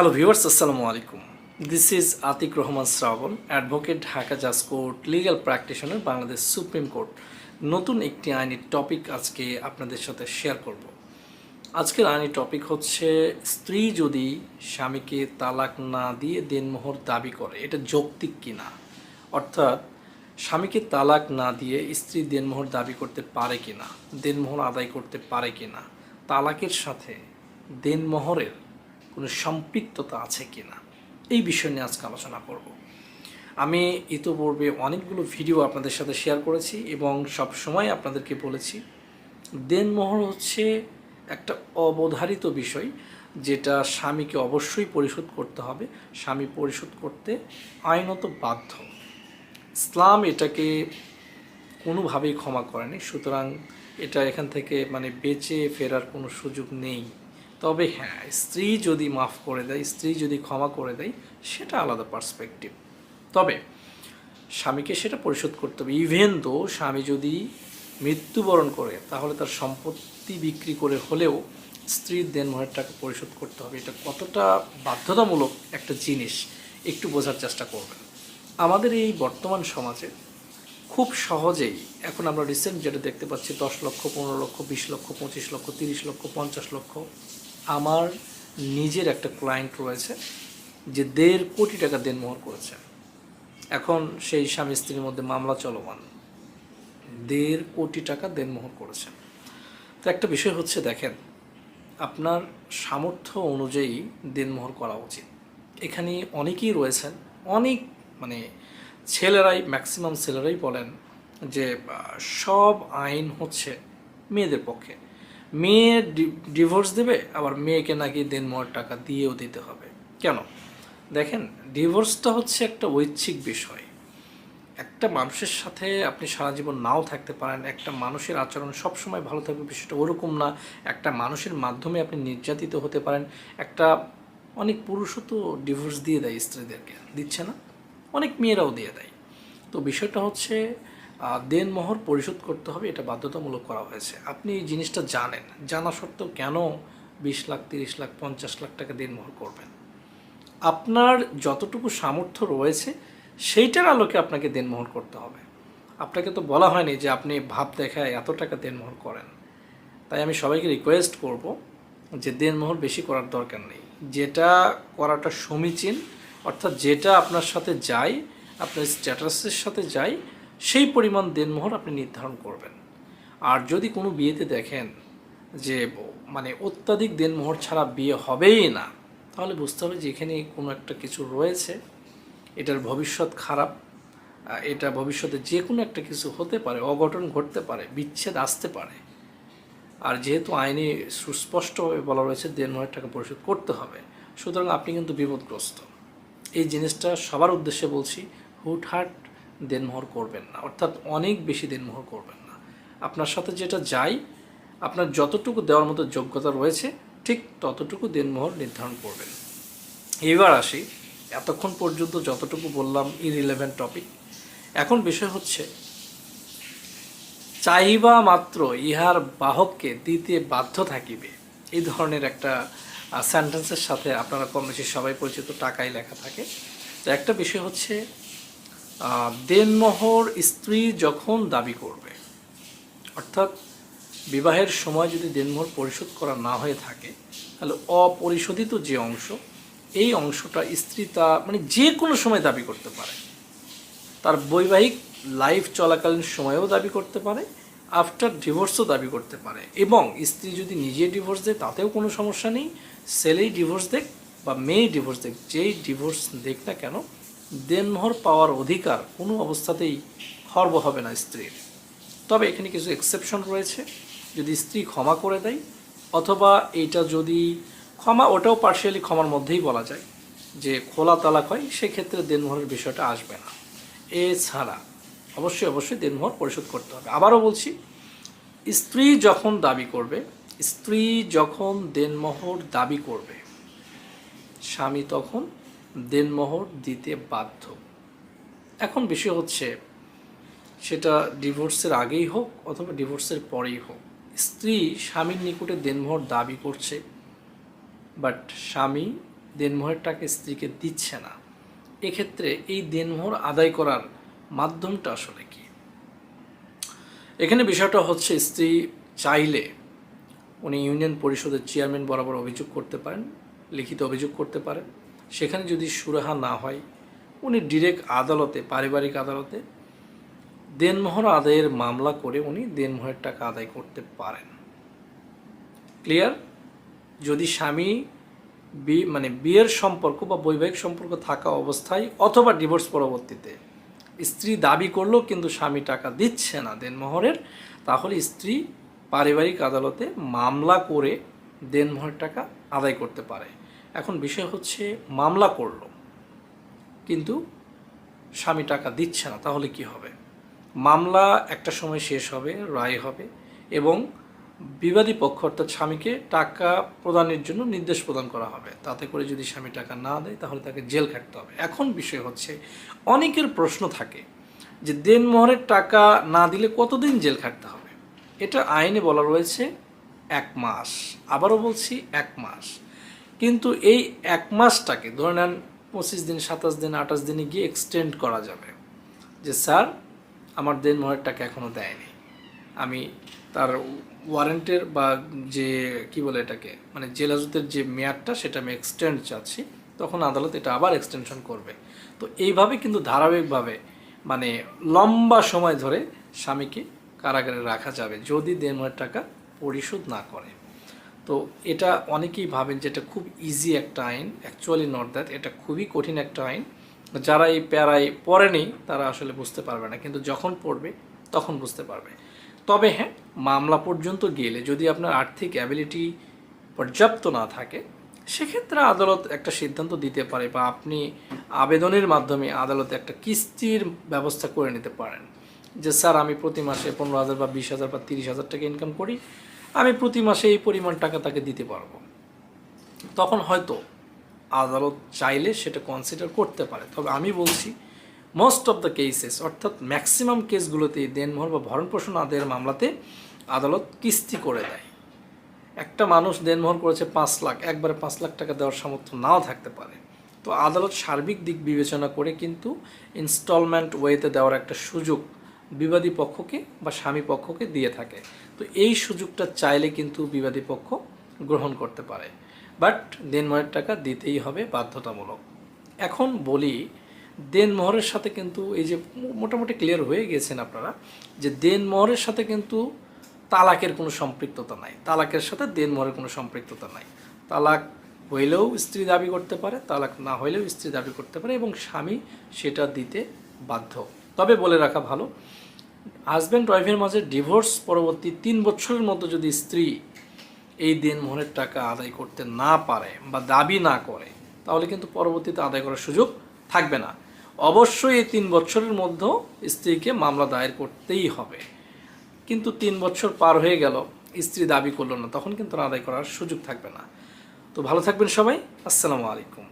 Hello viewers আসসালামু আলাইকুম this is Atiq Rahman Shrabon advocate Dhaka জাজ court legal practitioner Bangladesh supreme court নতুন একটি আইনি টপিক আজকে আপনাদের সাথে শেয়ার করব। আজকের আইনি টপিক হচ্ছে, স্ত্রী যদি স্বামীকে তালাক না দিয়ে দেনমোহর দাবি করে, এটা যৌক্তিক কিনা? অর্থাৎ, স্বামীকে তালাক না দিয়ে স্ত্রী দেনমোহর দাবি করতে পারে কি কিনা? দেনমোহর আদায় করতে পারে কিনা? তালাকের সাথে দেনমোহরের কোনো সম্পৃক্ততা আছে কি না এই বিষয় নিয়ে আজকে আলোচনা করব। আমি ইতোপূর্বে অনেকগুলো ভিডিও আপনাদের সাথে শেয়ার করেছি এবং সব সময় আপনাদেরকে বলেছি, দেনমোহর হচ্ছে একটা অবধারিত বিষয় যেটা স্বামীকে অবশ্যই পরিশোধ করতে হবে। স্বামী পরিশোধ করতে আইনত বাধ্য। ইসলাম এটাকে কোনোভাবেই ক্ষমা করেনি। সুতরাং এটা এখান থেকে মানে বেঁচে ফেরার কোনো সুযোগ নেই। তবে হ্যাঁ স্ত্রী যদি মাফ করে দেয়, স্ত্রী যদি ক্ষমা করে দেয়, সেটা আলাদা পার্সপেক্টিভ তবে স্বামীকে সেটা পরিশোধ করতে হবে। ইভেন তো স্বামী যদি মৃত্যুবরণ করে, তাহলে তার সম্পত্তি বিক্রি করে হলেও স্ত্রীর দেনমোহের টাকা পরিশোধ করতে হবে। এটা কতটা বাধ্যতামূলক একটা জিনিস, একটু বোঝার চেষ্টা করবেন। আমাদের এই বর্তমান সমাজে খুব সহজেই, এখন আমরা রিসেন্ট যেটা দেখতে পাচ্ছি, দশ লক্ষ, পনেরো লক্ষ, বিশ লক্ষ, পঁচিশ লক্ষ, তিরিশ লক্ষ, পঞ্চাশ লক্ষ আমার নিজের একটা ক্লায়েন্ট রয়েছে, যে দেড় কোটি টাকা দেনমোহর করেছে। এখন সেই স্বামী স্ত্রীর মধ্যে মামলা চলমান। দেড় কোটি টাকা দেনমোহর করেছে। তো একটা বিষয় হচ্ছে, দেখেন, আপনার সামর্থ্য অনুযায়ী দেনমোহর করা উচিত। এখানে অনেকেই রয়েছেন, অনেক মানে ছেলেরাই ম্যাক্সিমাম ছেলেরাই বলেন যে সব আইন হচ্ছে মেয়েদের পক্ষে। মেয়ে ডিভোর্স দেবে, আবার মেয়েকে নাকি দেনমোহর টাকা দিয়েও দিতে হবে। কেন? দেখেন ডিভোর্সটা হচ্ছে একটা ঐচ্ছিক বিষয়। একটা মানুষের সাথে আপনি সারা জীবন নাও থাকতে পারেন, একটা মানুষের আচরণ সবসময় ভালো থাকবে, বিষয়টা ওরকম না। একটা মানুষের মাধ্যমে আপনি নির্যাতিত হতে পারেন। একটা অনেক পুরুষও তো ডিভোর্স দিয়ে দেয় স্ত্রীদেরকে, দিচ্ছে না? অনেক মেয়েরাও দিয়ে দেয়। তো বিষয়টা হচ্ছে দেনমোহর পরিশোধ করতে হবে, এটা বাধ্যতামূলক করা হয়েছে। আপনি এই জিনিসটা জানেন। জানা সত্ত্বেও কেন বিশ লাখ, তিরিশ লাখ, পঞ্চাশ লাখ টাকা দেনমোহর করবেন? আপনার যতটুকু সামর্থ্য রয়েছে, সেইটার আলোকে আপনাকে দেনমোহর করতে হবে। আপনাকে তো বলা হয়নি যে আপনি ভাব দেখায় এত টাকা দেন দেনমোহর করেন। তাই আমি সবাইকে রিকোয়েস্ট করব যে দেনমোহর বেশি করার দরকার নেই। যেটা করাটা সমীচীন, অর্থাৎ যেটা আপনার সাথে যায়, আপনার স্ট্যাটাসের সাথে যায় সেই পরিমাণ দেনমোহর আপনি নির্ধারণ করবেন। আর যদি কোনো বিয়েতে দেখেন যে মানে অত্যাধিক দেনমোহর ছাড়া বিয়ে হবেই না, তাহলে বুঝতে হবে যে এখানে কোনো একটা কিছু রয়েছে। এটার ভবিষ্যৎ খারাপ, এটা ভবিষ্যতে যে কোনো একটা কিছু হতে পারে, অঘটন ঘটতে পারে, বিচ্ছেদ আসতে পারে। আর যেহেতু আইনে সুস্পষ্টভাবে বলা রয়েছে দেনমোহরের টাকা পরিশোধ করতে হবে, সুতরাং আপনি কিন্তু বিপদগ্রস্ত। এই জিনিসটা সবার উদ্দেশ্যে বলছি, হুটহাট দেনমোহর করবেন না। অর্থাৎ অনেক বেশি দেনমোহর করবেন না। আপনার সাথে যেটা যাই আপনার যতটুকু দেওয়ার মতো যোগ্যতা রয়েছে, ঠিক ততটুকু দেনমোহর নির্ধারণ করবেন। এবার আসি, এতক্ষণ পর্যন্ত যতটুকু বললাম ইরিলেভেন্ট টপিক এখন বিষয় হচ্ছে, চাহিবা মাত্র ইহার বাহককে দিতে বাধ্য থাকিবে। এই ধরনের একটা সেন্টেন্সের সাথে আপনারা কম বেশি সবাই পরিচিত টাকাই লেখা থাকে। তো একটা বিষয় হচ্ছে দেনমোহর স্ত্রী যখন দাবি করবে, অর্থাৎ বিবাহের সময় যদি দেনমোহর পরিশোধ করা না হয়ে থাকে, তাহলে অপরিশোধিত যে অংশ, এই অংশটা স্ত্রী তা মানে যে কোনো সময় দাবি করতে পারে। তার বৈবাহিক লাইফ চলাকালীন সময়েও দাবি করতে পারে, আফটার ডিভোর্সও দাবি করতে পারে। এবং স্ত্রী যদি নিজে ডিভোর্স দেয়, তাতেও কোনো সমস্যা নেই, ছেলেই ডিভোর্স দেখ বা মেয়ে ডিভোর্স দেখ, যেই ডিভোর্স দেখ না কেন দেনমোহর পাওয়ার অধিকার কোনো অবস্থাতেই খর্ব হবে না স্ত্রীর। তবে এখানে কিছু এক্সেপশন রয়েছে। যদি স্ত্রী ক্ষমা করে দেয়, অথবা এইটা যদি ক্ষমা, ওটাও পার্শিয়ালি ক্ষমার মধ্যেই বলা যায়, যে খোলা তালাক হয়, সেক্ষেত্রে দেনমোহরের বিষয়টা আসবে না। এছাড়া অবশ্যই অবশ্যই দেনমোহর পরিশোধ করতে হবে। আবারও বলছি, স্ত্রী যখন দাবি করবে, স্ত্রী যখন দেনমোহর দাবি করবে, স্বামী তখন দেনমোহর দিতে বাধ্য। এখন বিষয় হচ্ছে, সেটা ডিভোর্সের আগেই হোক অথবা ডিভোর্সের পরেই হোক, স্ত্রী স্বামীর নিকটে দেনমোহর দাবি করছে বাট স্বামী দেনমোহরের টাকা স্ত্রীকে দিচ্ছে না। এক্ষেত্রে এই দেনমোহর আদায় করার মাধ্যমটা আসলে কি? এখানে বিষয়টা হচ্ছে, স্ত্রী চাইলে উনি ইউনিয়ন পরিষদের চেয়ারম্যান বরাবর অভিযোগ করতে পারেন, লিখিত অভিযোগ করতে পারেন। সেখানে যদি সুরাহা না হয়, উনি ডিরেক্ট আদালতে, পারিবারিক আদালতে দেনমোহর আদায়ের মামলা করে উনি দেনমোহরের টাকা আদায় করতে পারেন। ক্লিয়ার যদি স্বামী বি মানে বিয়ের সম্পর্ক বা বৈবাহিক সম্পর্ক থাকা অবস্থায় অথবা ডিভোর্স পরবর্তীতে স্ত্রী দাবি করল কিন্তু স্বামী টাকা দিচ্ছে না দেনমোহরের, তাহলে স্ত্রী পারিবারিক আদালতে মামলা করে দেনমোহরের টাকা আদায় করতে পারে। এখন বিষয় হচ্ছে মামলা করল, কিন্তু স্বামী টাকা দিচ্ছে না, তাহলে কি হবে? মামলা একটা সময় শেষ হবে, রায় হবে, এবং বিবাদী পক্ষ অর্থাৎ স্বামীকে টাকা প্রদানের জন্য নির্দেশ প্রদান করা হবে। তাতে করে যদি স্বামী টাকা না দেয়, তাহলে তাকে জেল খাটতে হবে। এখন বিষয় হচ্ছে, অনেকের প্রশ্ন থাকে যে দেনমোহরের টাকা না দিলে কতদিন জেল খাটতে হবে? এটা আইনে বলা রয়েছে এক মাস। আবারও বলছি, এক মাস। কিন্তু এই এক মাসটাকে, ধরে নেন পঁচিশ দিন, সাতাশ দিন, আঠাশ দিনে গিয়ে এক্সটেন্ড করা যাবে। যে, স্যার, আমার দেন দেনমোহরের টাকা এখনও দেয়নি। আমি তার ওয়ারেন্টের বা যে, কি বলে এটাকে মানে জেল হাজতের যে মেয়াদটা, সেটা আমি এক্সটেন্ড চাচ্ছি। তখন আদালত এটা আবার এক্সটেনশন করবে। তো এইভাবে কিন্তু ধারাবাহিকভাবে মানে লম্বা সময় ধরে স্বামীকে কারাগারে রাখা যাবে, যদি দেন দেনমোহরের টাকা পরিশোধ না করে। তো এটা অনেকেই ভাবেন যে এটা খুব ইজি একটা আইন অ্যাকচুয়ালি নট দ্যাট এটা খুবই কঠিন একটা আইন। যারা এই প্যারায় পড়েনি, তারা আসলে বুঝতে পারবে না, কিন্তু যখন পড়বে, তখন বুঝতে পারবে। তবে হ্যাঁ মামলা পর্যন্ত গেলে যদি আপনার আর্থিক অ্যাবিলিটি পর্যাপ্ত না থাকে, সেক্ষেত্রে আদালত একটা সিদ্ধান্ত দিতে পারে বা আপনি আবেদনের মাধ্যমে আদালতে একটা কিস্তির ব্যবস্থা করে নিতে পারেন। যে, স্যার, আমি প্রতি মাসে পনেরো হাজার বা বিশ হাজার বা তিরিশ হাজার টাকা ইনকাম করি। আমি প্রতি মাসে এই পরিমাণ টাকা তাকে দিতে পারব। তখন হয়তো আদালত চাইলে সেটা কনসিডার করতে পারে। তবে আমি বলছি মোস্ট অফ দ্য কেসেস অর্থাৎ ম্যাক্সিমাম কেসগুলোতে দেনমোহর বা ভরণ পোষণ আদায়ের মামলাতে আদালত কিস্তি করে দেয়। একটা মানুষ দেনমোহর করেছে পাঁচ লাখ, একবারে পাঁচ লাখ টাকা দেওয়ার সামর্থ্য নাও থাকতে পারে। তো আদালত সার্বিক দিক বিবেচনা করে কিন্তু ইনস্টলমেন্ট ওয়েতে দেওয়ার একটা সুযোগ বিবাদী পক্ষকে বা স্বামী পক্ষকে দিয়ে থাকে। তো এই সুযোগটা চাইলে কিন্তু বিবাদী পক্ষ গ্রহণ করতে পারে। বাট দেনমোহরের টাকা দিতেই হবে বাধ্যতামূলক। এখন বলি দেনমোহরের সাথে কিন্তু এই যে মোটামুটি ক্লিয়ার হয়ে গেছেন আপনারা যে দেনমোহরের সাথে কিন্তু তালাকের কোনো সম্পৃক্ততা নাই। তালাকের সাথে দেনমোহরের কোনো সম্পৃক্ততা নাই। তালাক হইলেও স্ত্রী দাবি করতে পারে, তালাক না হইলেও স্ত্রী দাবি করতে পারে এবং স্বামী সেটা দিতে বাধ্য। তবে বলে রাখা ভালো হাজব্যান্ড ওয়াইফের মাঝে ডিভোর্স পরবর্তী তিন বছরের মধ্যে যদি স্ত্রী এই দেনমোহরের টাকা আদায় করতে না পারে বা দাবি না করে, তাহলে কিন্তু পরবর্তীতে আদায় করার সুযোগ থাকবে না। অবশ্যই এই তিন বছরের মধ্যে স্ত্রীকে মামলা দায়ের করতেই হবে। কিন্তু তিন বছর পার হয়ে গেল, স্ত্রী দাবি করল না, তখন কিন্তু আদায় করার সুযোগ থাকবে না। তো ভালো থাকবেন সবাই, আসসালামু আলাইকুম।